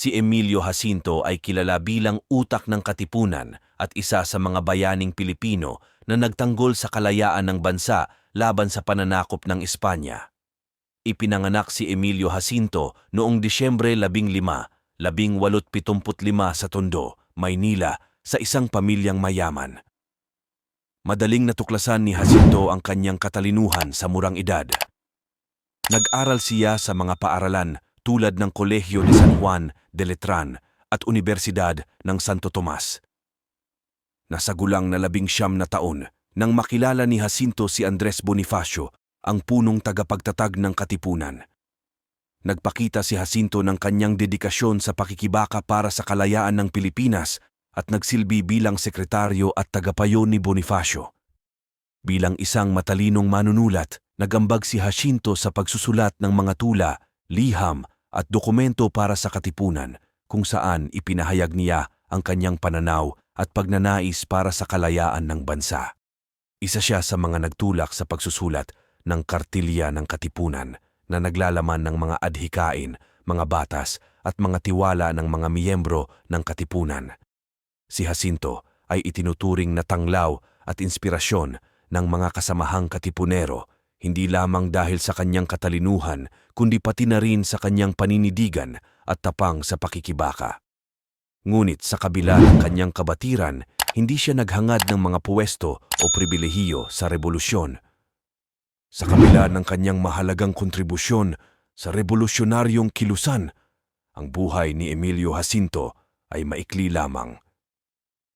Si Emilio Jacinto ay kilala bilang utak ng katipunan at isa sa mga bayaning Pilipino na nagtanggol sa kalayaan ng bansa laban sa pananakop ng Espanya. Ipinanganak si Emilio Jacinto noong Disyembre 15, 1875 sa Tondo, Maynila, sa isang pamilyang mayaman. Madaling natuklasan ni Jacinto ang kanyang katalinuhan sa murang edad. Nag-aral siya sa mga paaralan tulad ng Kolehiyo ni San Juan de Letran at Universidad ng Santo Tomas. Nasa gulang na labing siyam na taon nang makilala ni Jacinto si Andres Bonifacio, ang punong tagapagtatag ng katipunan. Nagpakita si Jacinto ng kanyang dedikasyon sa pakikibaka para sa kalayaan ng Pilipinas at nagsilbi bilang sekretaryo at tagapayo ni Bonifacio. Bilang isang matalinong manunulat, nagambag si Jacinto sa pagsusulat ng mga tula, liham at dokumento para sa katipunan kung saan ipinahayag niya ang kanyang pananaw at pagnanais para sa kalayaan ng bansa. Isa siya sa mga nagtulak sa pagsusulat ng kartilya ng katipunan na naglalaman ng mga adhikain, mga batas at mga tiwala ng mga miyembro ng katipunan. Si Jacinto ay itinuturing na tanglaw at inspirasyon ng mga kasamahang katipunero hindi lamang dahil sa kanyang katalinuhan kundi pati na rin sa kanyang paninidigan at tapang sa pakikibaka. Ngunit sa kabila ng kanyang kabatiran, hindi siya naghangad ng mga puwesto o pribilehiyo sa revolusyon. Sa kabila ng kanyang mahalagang kontribusyon sa revolusyonaryong kilusan, ang buhay ni Emilio Jacinto ay maikli lamang.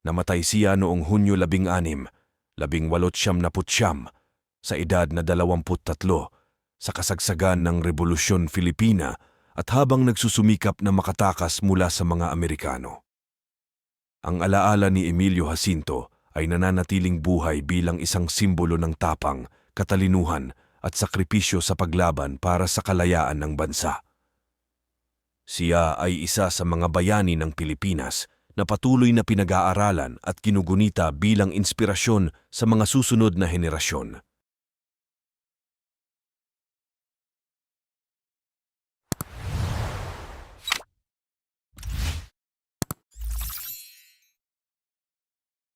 Namatay siya noong Hunyo 16, 1879, sa edad na 23, sa kasagsagan ng Revolusyon Filipina at habang nagsusumikap na makatakas mula sa mga Amerikano. Ang alaala ni Emilio Jacinto ay nananatiling buhay bilang isang simbolo ng tapang, katalinuhan at sakripisyo sa paglaban para sa kalayaan ng bansa. Siya ay isa sa mga bayani ng Pilipinas na patuloy na pinag-aaralan at ginugunita bilang inspirasyon sa mga susunod na henerasyon.